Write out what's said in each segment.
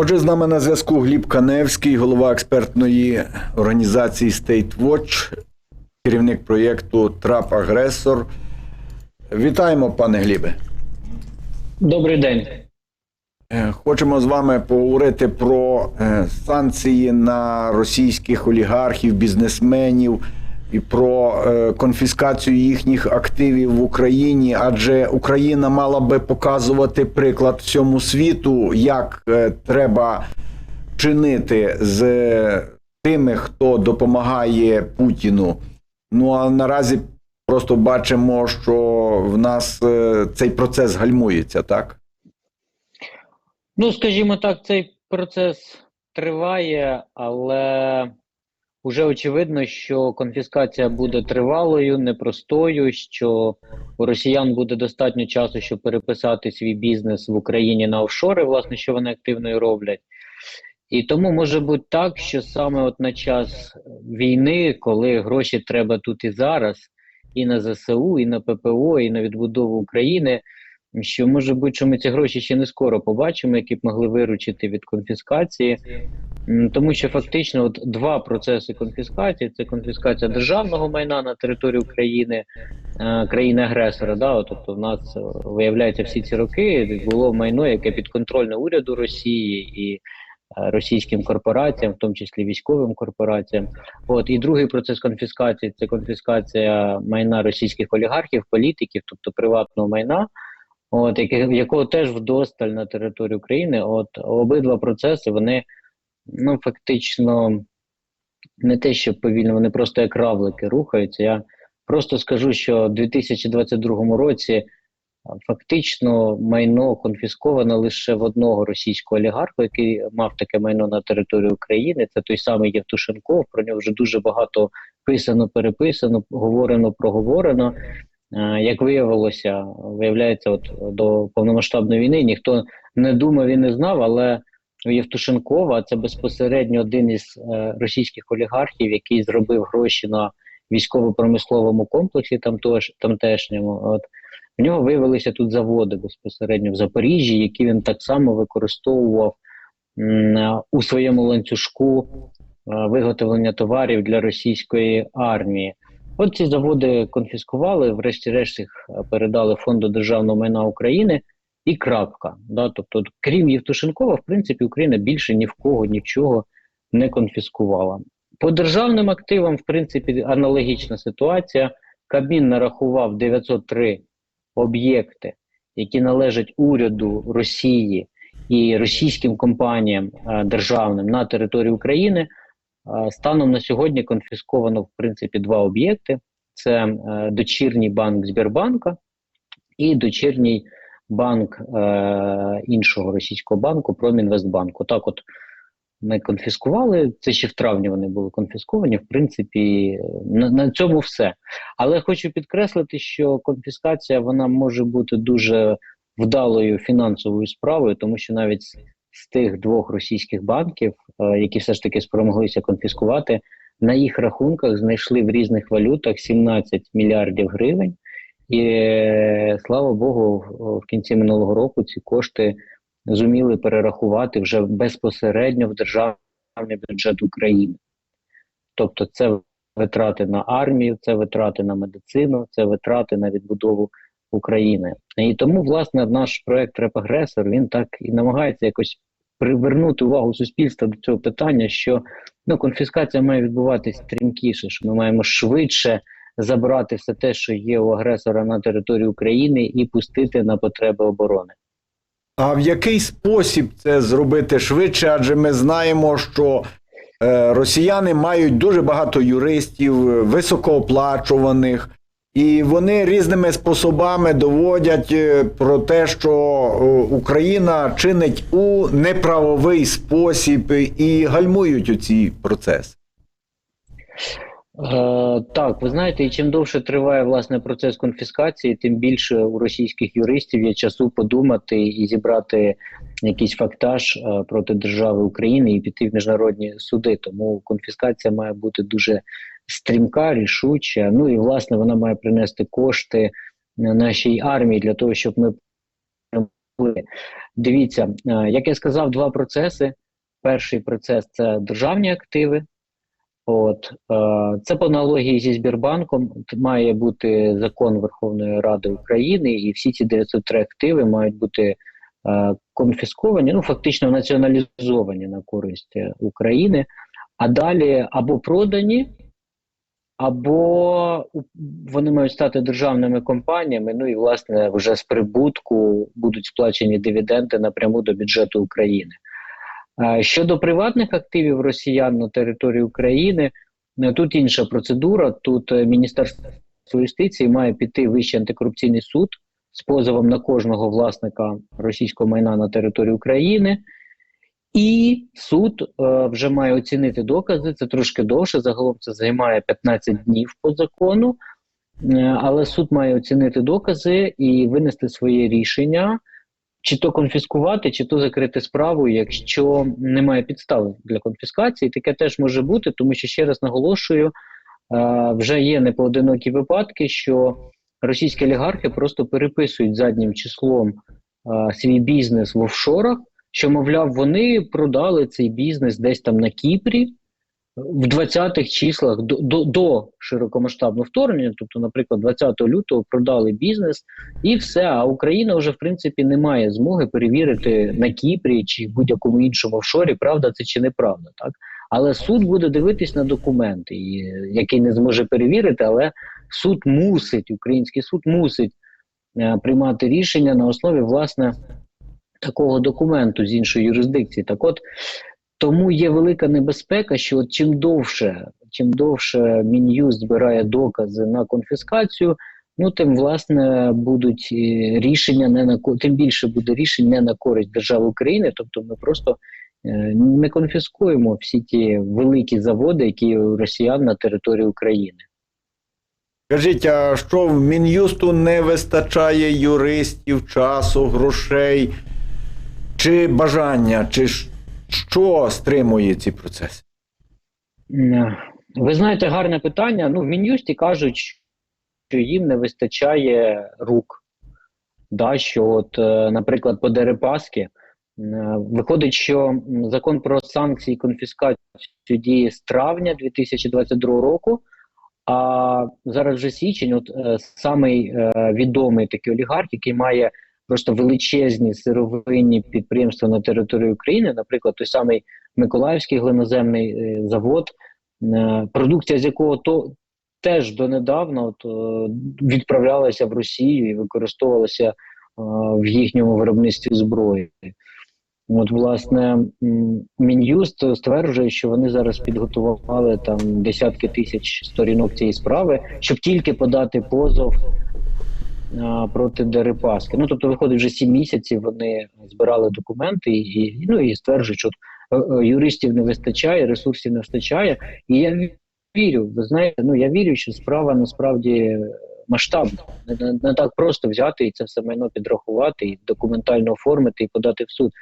Отже, з нами на зв'язку Гліб Каневський, голова експертної організації State Watch, керівник проєкту Трап Агресор. Вітаємо, пане Глібе. Добрий день. Е, Хочемо з вами поговорити про е, санкції на російських олігархів, бізнесменів і про е, конфіскацію їхніх активів в Україні, адже Україна мала би показувати приклад всьому світу, як е, треба чинити з тими, хто допомагає Путіну. Ну а наразі просто бачимо, що в нас е, цей процес гальмується, так? Ну, скажімо так, цей процес триває, але вже очевидно, що конфіскація буде тривалою, непростою, що у росіян буде достатньо часу, щоб переписати свій бізнес в Україні на офшори, власне, що вони активно і роблять. І тому може бути так, що саме от на час війни, коли гроші треба тут і зараз, і на ЗСУ, і на ППО, і на відбудову України, що може бути, що ми ці гроші ще не скоро побачимо, які б могли виручити від конфіскації. Тому що фактично от два процеси конфіскації: це конфіскація державного майна на території України, е, країни-агресора. Да, тобто в нас е, виявляється всі ці роки було майно, яке підконтрольне уряду Росії і е, російським корпораціям, в тому числі військовим корпораціям. От і другий процес конфіскації це конфіскація майна російських олігархів, політиків, тобто приватного майна. От яке, якого теж вдосталь на території України, от обидва процеси вони ну фактично не те, що повільно, вони просто як равлики рухаються. Я просто скажу, що в 2022 році фактично майно конфісковано лише в одного російського олігарха, який мав таке майно на території України. Це той самий Євтушенков. Про нього вже дуже багато писано, переписано, говорено, проговорено. Е, Як виявилося, виявляється, от до повномасштабної війни ніхто не думав і не знав, але Євтушенкова це безпосередньо один із е, російських олігархів, який зробив гроші на військово-промисловому комплексі там тож, тамтешньому. От в нього виявилися тут заводи безпосередньо в Запоріжжі, які він так само використовував у своєму ланцюжку е, виготовлення товарів для російської армії. От ці заводи конфіскували, врешті-решт їх е, передали фонду державного майна України і крапка. Да? Тобто, крім Євтушенкова, в принципі, Україна більше ні в кого нічого не конфіскувала. По державним активам, в принципі, аналогічна ситуація. Кабмін нарахував 903 об'єкти, які належать уряду Росії і російським компаніям е, державним на території України. Е, Станом на сьогодні конфісковано в принципі два об'єкти: це е, дочірній банк Сбербанка і дочірній банк е, іншого російського банку Промінвестбанку. Так, от ми конфіскували це ще в травні. Вони були конфісковані. В принципі, на, на цьому все. Але хочу підкреслити, що конфіскація вона може бути дуже вдалою фінансовою справою, тому що навіть з, тих двох російських банків, е, які все ж таки спромоглися конфіскувати, на їх рахунках знайшли в різних валютах 17 мільярдів гривень. І слава Богу, в кінці минулого року ці кошти зуміли перерахувати вже безпосередньо в державний бюджет України. Тобто, це витрати на армію, це витрати на медицину, це витрати на відбудову України. І тому, власне, наш проект Репагресор він так і намагається якось привернути увагу суспільства до цього питання, що ну, конфіскація має відбуватись стрімкіше, що ми маємо швидше забрати все те, що є у агресора на території України, і пустити на потреби оборони. А в який спосіб це зробити швидше? Адже ми знаємо, що е, росіяни мають дуже багато юристів, високооплачуваних, і вони різними способами доводять е, про те, що е, Україна чинить у неправовий спосіб і гальмують у ці процеси. Е, так, ви знаєте, і чим довше триває власне процес конфіскації, тим більше у російських юристів є часу подумати і зібрати якийсь фактаж е, проти держави України і піти в міжнародні суди. Тому конфіскація має бути дуже стрімка, рішуча. Ну і власне вона має принести кошти нашій армії для того, щоб ми. Дивіться, е, як я сказав, два процеси. Перший процес це державні активи. От е, це по аналогії зі Збірбанком. Має бути закон Верховної Ради України, і всі ці 903 активи мають бути е, конфісковані, ну фактично націоналізовані на користь е, України, а далі або продані, або вони мають стати державними компаніями. Ну і власне вже з прибутку будуть сплачені дивіденди напряму до бюджету України. Щодо приватних активів росіян на території України, е, тут інша процедура. Тут е, Міністерство юстиції має піти Вищий антикорупційний суд з позовом на кожного власника російського майна на території України. І суд е, вже має оцінити докази. Це трошки довше. Загалом це займає 15 днів по закону. Е, але суд має оцінити докази і винести своє рішення, чи то конфіскувати, чи то закрити справу, якщо немає підстав для конфіскації. Таке теж може бути, тому що ще раз наголошую, е, вже є непоодинокі випадки, що російські олігархи просто переписують заднім числом е, свій бізнес в офшорах, що, мовляв, вони продали цей бізнес десь там на Кіпрі в 20-х числах до, до, до широкомасштабного вторгнення, тобто, наприклад, 20 лютого продали бізнес і все. А Україна вже в принципі не має змоги перевірити на Кіпрі чи в будь-якому іншому офшорі, правда це чи неправда, так. Але суд буде дивитись на документи, який не зможе перевірити, але суд мусить, український суд мусить е, приймати рішення на основі власне такого документу з іншої юрисдикції. Так от тому є велика небезпека, що от чим довше, чим довше Мін'юст збирає докази на конфіскацію, ну тим власне будуть е, рішення не на тим більше буде рішень не на користь держави України. Тобто ми просто е, не конфіскуємо всі ті великі заводи, які росіян на території України. Скажіть, а що в Мін'юсту не вистачає юристів, часу, грошей чи бажання, чи що стримує ці процеси? Ви знаєте, гарне питання. Ну, в Мін'юсті кажуть, що їм не вистачає рук. Да, що, от, е, наприклад, по Дерипаски е, виходить, що закон про санкції і конфіскацію діє з травня 2022 року. А зараз вже січень, от е, самий е, відомий такий олігарх, який має просто величезні сировинні підприємства на території України, наприклад, той самий Миколаївський глиноземний е, завод, е, продукція з якого то теж донедавна от, е, відправлялася в Росію і використовувалася в їхньому виробництві зброї. От, власне, Мін'юст стверджує, що вони зараз підготували там десятки тисяч сторінок цієї справи, щоб тільки подати позов проти Дерипаски. Ну тобто, виходить, вже сім місяців вони збирали документи і, ну і стверджують, що е, е, юристів не вистачає, ресурсів не вистачає. І я вірю, ви знаєте, ну я вірю, що справа насправді масштабна. Не, не так просто взяти і це все майно підрахувати, і документально оформити і подати в суд.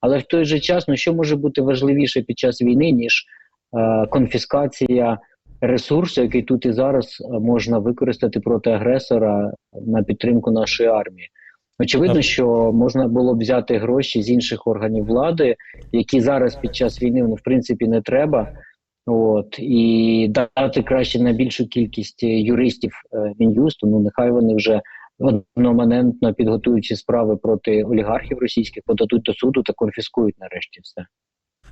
Але в той же час, ну що може бути важливіше під час війни, ніж е, конфіскація ресурсу, який тут і зараз е, можна використати проти агресора на підтримку нашої армії. Очевидно, що можна було б взяти гроші з інших органів влади, які зараз під час війни ну, в принципі не треба. От і дати краще на більшу кількість е, юристів е, мін'юсту. Ну нехай вони вже одноманентно підготуючи справи проти олігархів російських, подадуть до суду та конфіскують нарешті все.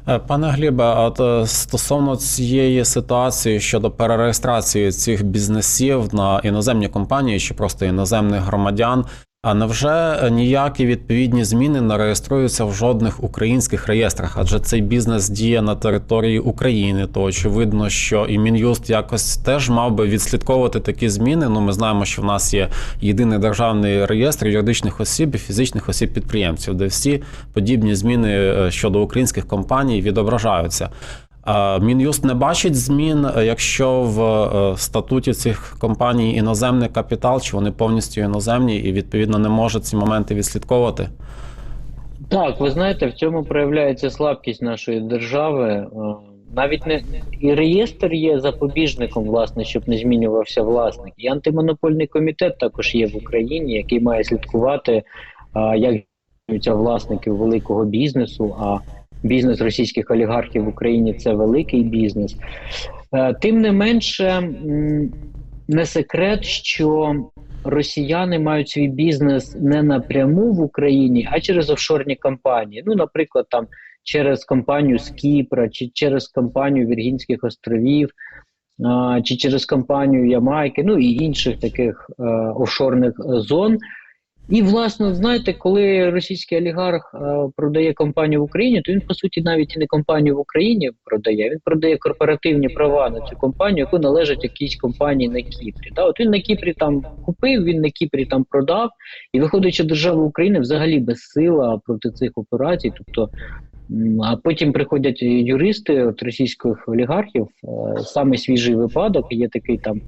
Е, Пане Глібе, а е, стосовно цієї ситуації щодо перереєстрації цих бізнесів на іноземні компанії чи просто іноземних громадян, а невже ніякі відповідні зміни не реєструються в жодних українських реєстрах? Адже цей бізнес діє на території України, то очевидно, що і Мін'юст якось теж мав би відслідковувати такі зміни. Ну, ми знаємо, що в нас є єдиний державний реєстр юридичних осіб і фізичних осіб підприємців, де всі подібні зміни е, щодо українських компаній відображаються. А Мін'юст не бачить змін, е, якщо в е, статуті цих компаній іноземний капітал, чи вони повністю іноземні, і відповідно не може ці моменти відслідковувати. Так, ви знаєте, в цьому проявляється слабкість нашої держави. Е, навіть не і реєстр є запобіжником, власне, щоб не змінювався власник. І антимонопольний комітет також є в Україні, який має слідкувати, як власники великого бізнесу. А бізнес російських олігархів в Україні це великий бізнес. Е, Тим не менше, не секрет, що росіяни мають свій бізнес не напряму в Україні, а через офшорні компанії. Ну, наприклад, там через компанію з Кіпра, чи через компанію Віргінських островів, чи через компанію Ямайки, ну і інших таких е, офшорних е, зон. І, власне, знаєте, коли російський олігарх е, продає компанію в Україні, то він по суті навіть і не компанію в Україні продає. Він продає корпоративні права на цю компанію, яку належать якійсь компанії на Кіпрі. Да, от він на Кіпрі там купив, він на Кіпрі там продав, і виходить, що держава України взагалі безсила проти цих операцій. Тобто, а потім приходять юристи от російських олігархів. е, Саме свіжий випадок є такий там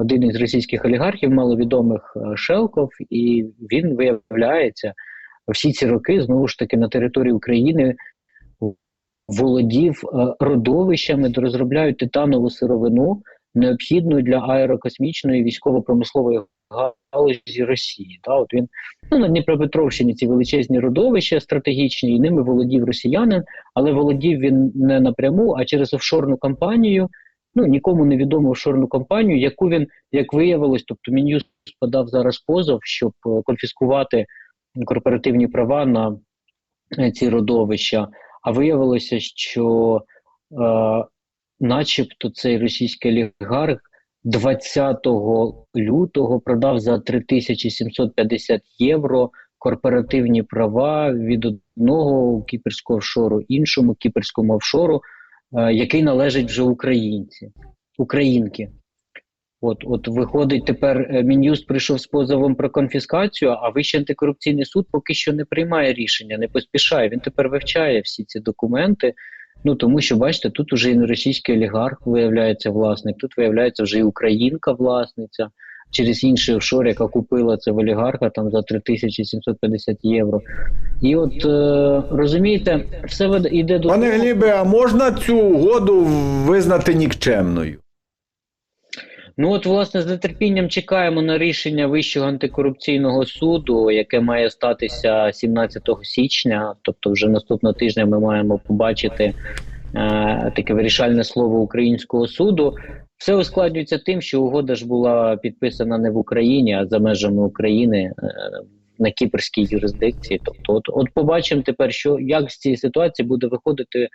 один із російських олігархів, маловідомих е, Шелков, і він виявляється всі ці роки знову ж таки на території України володів е, родовищами, де розробляють титанову сировину, необхідну для аерокосмічної військово-промислової галузі Росії. Да, от він ну, на Дніпропетровщині ці величезні родовища стратегічні, і ними володів росіянин, але володів він не напряму, а через офшорну компанію. Ну нікому не відому офшорну компанію, яку він як виявилось, тобто Мін'юст подав зараз позов, щоб е, конфіскувати корпоративні права на е, ці родовища. А виявилося, що, е, начебто, цей російський олігарх 20 лютого продав за 3750 євро корпоративні права від одного кіперського офшору, іншому кіперському офшору, який належить вже українці, українки. От, от виходить, тепер е, Мін'юст прийшов з позовом про конфіскацію, а Вищий антикорупційний суд поки що не приймає рішення, не поспішає. Він тепер вивчає всі ці документи. Ну тому що бачите, тут уже і російський олігарх виявляється власник, тут виявляється вже і українка власниця через інший офшор, яка купила це в олігарха там за 3750 євро. І от е, розумієте, все веде- йде до Пане Глібе, а можна цю угоду визнати нікчемною? Ну от, власне, з нетерпінням чекаємо на рішення Вищого антикорупційного суду, яке має статися 17 січня. Тобто, вже наступного тижня ми маємо побачити е, таке вирішальне слово українського суду. Все ускладнюється тим, що угода ж була підписана не в Україні, а за межами України е, на кіпрській юрисдикції. Тобто, от, от побачимо тепер, що як з цієї ситуації буде виходити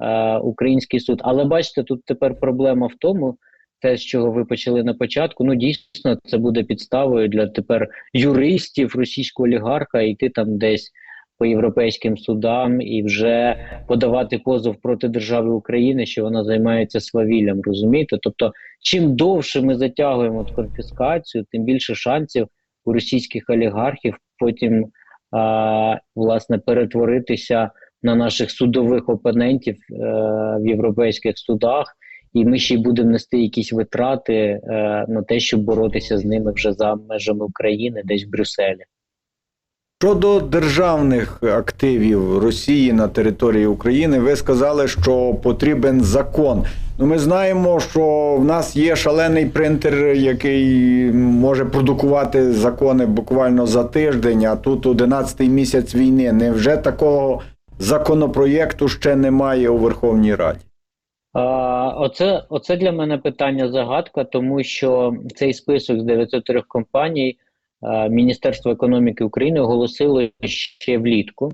е, український суд. Але бачите, тут тепер проблема в тому те, з чого ви почали на початку, ну дійсно це буде підставою для тепер юристів російського олігарха йти там десь по європейським судам і вже подавати позов проти держави України, що вона займається свавіллям. Розумієте? Тобто, чим довше ми затягуємо конфіскацію, тим більше шансів у російських олігархів потім а, власне перетворитися на наших судових опонентів е, в європейських судах і ми ще й будемо нести якісь витрати е, на те, щоб боротися з ними вже за межами України, десь в Брюсселі. Щодо державних активів Росії на території України, ви сказали, що потрібен закон. Ну, ми знаємо, що в нас є шалений принтер, який може продукувати закони буквально за тиждень, а тут 11-й місяць війни. Невже такого законопроєкту ще немає у Верховній Раді? Оце, оце для мене питання загадка, тому що цей список з 903 компаній Міністерство економіки України оголосило ще влітку.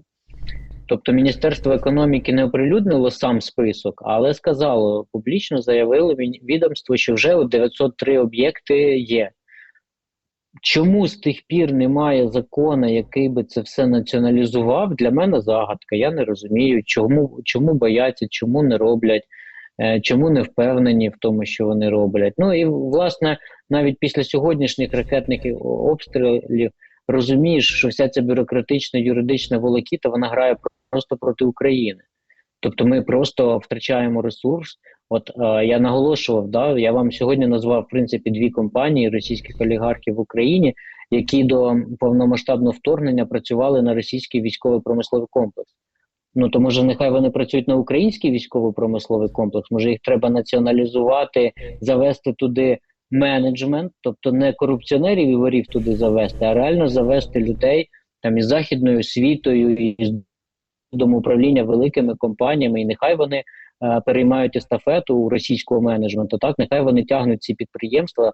Тобто Міністерство економіки не оприлюднило сам список, але сказало публічно заявило відомство, що вже 903 об'єкти є. Чому з тих пір немає закону, який би це все націоналізував? Для мене загадка. Я не розумію, чому, чому бояться, чому не роблять, е, чому не впевнені в тому, що вони роблять. Ну і власне, навіть після сьогоднішніх ракетних обстрілів розумієш, що вся ця бюрократична юридична волокіта вона грає просто проти України. Тобто ми просто втрачаємо ресурс. От е, я наголошував, да, я вам сьогодні назвав в принципі дві компанії російських олігархів в Україні, які до повномасштабного вторгнення працювали на російський військово-промисловий комплекс. Ну то може нехай вони працюють на український військово-промисловий комплекс, може їх треба націоналізувати, завести туди менеджмент, тобто не корупціонерів і ворів туди завести, а реально завести людей там із західною освітою, із дому управління великими компаніями, і нехай вони е, переймають естафету у російського менеджменту. Так, нехай вони тягнуть ці підприємства, е,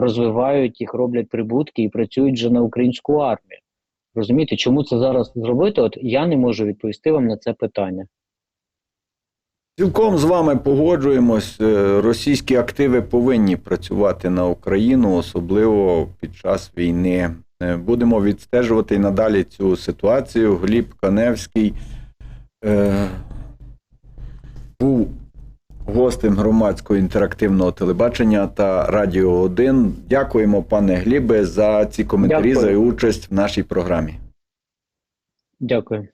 розвивають їх, роблять прибутки і працюють вже на українську армію. Розумієте, чому це зараз зробити? От я не можу відповісти вам на це питання. Цілком з вами погоджуємось. Е, Російські активи повинні працювати на Україну, особливо під час війни. Е, Будемо відстежувати надалі цю ситуацію. Гліб Каневський е, був гостем громадського інтерактивного телебачення та Радіо 1. Дякуємо, пане Глібе, за ці коментарі, Дякую. за участь в нашій програмі. Дякую.